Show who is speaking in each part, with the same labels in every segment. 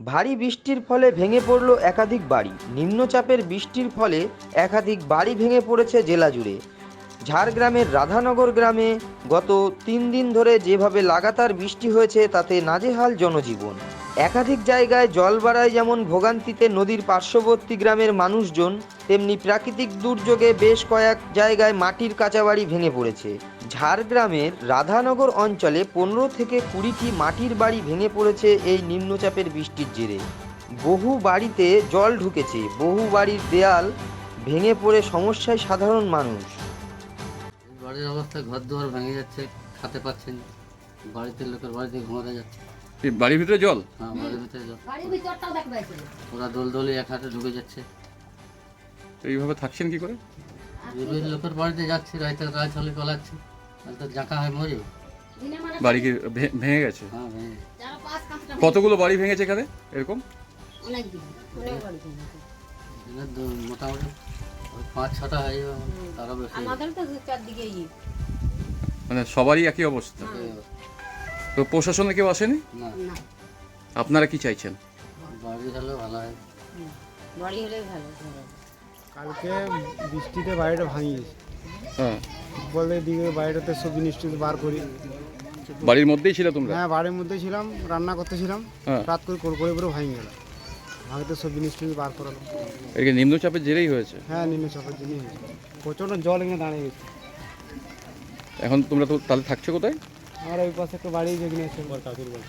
Speaker 1: ভারী বৃষ্টির ফলে ভেঙে পড়ল একাধিক বাড়ি। নিম্নচাপের বৃষ্টির ফলে একাধিক বাড়ি ভেঙে পড়েছে জেলা জুড়ে। ঝাড়গ্রামের রাধানগর গ্রামে গত তিন দিন ধরে যেভাবে লাগাতার বৃষ্টি হয়েছে, তাতে নাজেহাল জনজীবন। একাধিক জায়গায় জল বাড়ায় যেমন ভোগান্তিতে নদীর পার্শ্ববর্তী গ্রামের মানুষজন, তেমনি প্রাকৃতিক দুর্যোগে বেশ কয়েক জায়গায় মাটির কাঁচাবাড়ি ভেঙে পড়েছে। ঝাড়গ্রামের রাধানগর অঞ্চলে পনেরো থেকে কুড়িটি মাটির বাড়ি ভেঙে পড়েছে এই নিম্নচাপের বৃষ্টির জেরে। বহু বাড়িতে জল ঢুকেছে বহু বাড়ির দেয়াল ভেঙে পড়ে সমস্যায় সাধারণ মানুষ।
Speaker 2: বাড়ির অবস্থা ঘর দুয়ার ভেঙে যাচ্ছে খেতে পাচ্ছেন না। বাড়িতে লোকের বাড়িতে ঘুমাতে যাচ্ছে।
Speaker 3: এই বাড়ির ভিতরে জল?
Speaker 2: হ্যাঁ বাড়ির ভিতরে জল।
Speaker 4: বাড়ির ভিতরটাও দেখবে
Speaker 2: ওরা দোল দোলে এক হাতে ঢুকে যাচ্ছে।
Speaker 3: এইভাবে থাকছেন কি করে?
Speaker 2: লোকের বাড়িতে যাচ্ছে রাইতে রাত হলে পালাচ্ছে তাহলে তো জাঁকা হয় মরে
Speaker 4: মানে
Speaker 3: বাড়ি কি ভেঙে গেছে?
Speaker 2: হ্যাঁ ভেঙে
Speaker 4: কাঁচটা
Speaker 3: কতগুলো বাড়ি ভেঙেছে এখানে? এরকম?
Speaker 4: অনেক দিন অনেক বাড়ি কিনেছে।
Speaker 2: দিনে দু- মোটামুটি পাঁচ ছটা হয়ে যাবে আমার। তারও বেশি
Speaker 4: আমাদের তো চারদিকে ইয়ে।
Speaker 3: মানে সবারই একই অবস্থা? তো প্রশাসনে কেউ আসেনি?
Speaker 2: না।
Speaker 4: না।
Speaker 3: আপনারা কি চাইছেন?
Speaker 2: বাড়ি হলে ভালো হয়।
Speaker 4: হুম। বাড়ি হলেই ভালো ভালো।
Speaker 5: কালকে বৃষ্টিতে বাড়িটা ভাঙিয়েছে।
Speaker 3: হ্যাঁ
Speaker 5: বলে দিকে বাড়িটাতে সব জিনিস টিনিস বার করি।
Speaker 3: বাড়ির মধ্যেই ছিল তোমরা?
Speaker 5: হ্যাঁ বাড়ির মধ্যে ছিলাম রান্না করতেছিলাম
Speaker 3: হ্যাঁ।
Speaker 5: রাত করে করে করে পুরো ভাঙি গেল। ভাঙতে সব জিনিস টিনিস বার করালো
Speaker 3: এদিকে নিম্নচাপের জেরেই হয়েছে?
Speaker 5: হ্যাঁ নিম্ন চাপের জিনিস হয়েছে। প্রচণ্ড জল এখানে দাঁড়িয়ে গেছে।
Speaker 3: এখন তোমরা তো তাহলে থাকছো কোথায়?
Speaker 5: আমার ওই পাশে একটা বাড়ি যেখানে আছে। বর কাকুর বাড়ি।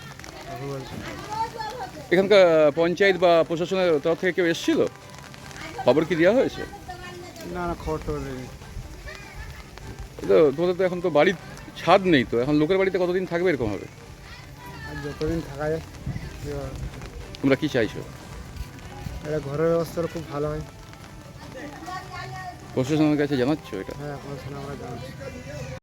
Speaker 5: কাকুর বাড়ি।
Speaker 3: এখানকার পঞ্চায়েত বা প্রশাসনের তরফ থেকে কেউ এসেছিল? খবর কি দেওয়া হয়েছে?
Speaker 5: না না খবর টবর নেই
Speaker 3: তো তোমাদের তো এখন তো বাড়ির ছাদ নেই তো এখন লোকের বাড়িতে কতদিন থাকবে এরকম হবে?
Speaker 5: আর যতদিন থাকা যায়
Speaker 3: তোমরা কি চাইছো?
Speaker 5: এটা ঘরের ব্যবস্থাটা খুব ভালো হয়।
Speaker 3: প্রশাসনের কাছে জানাচ্ছ এটা?
Speaker 5: হ্যাঁ প্রশাসন আমরা জানাচ্ছি।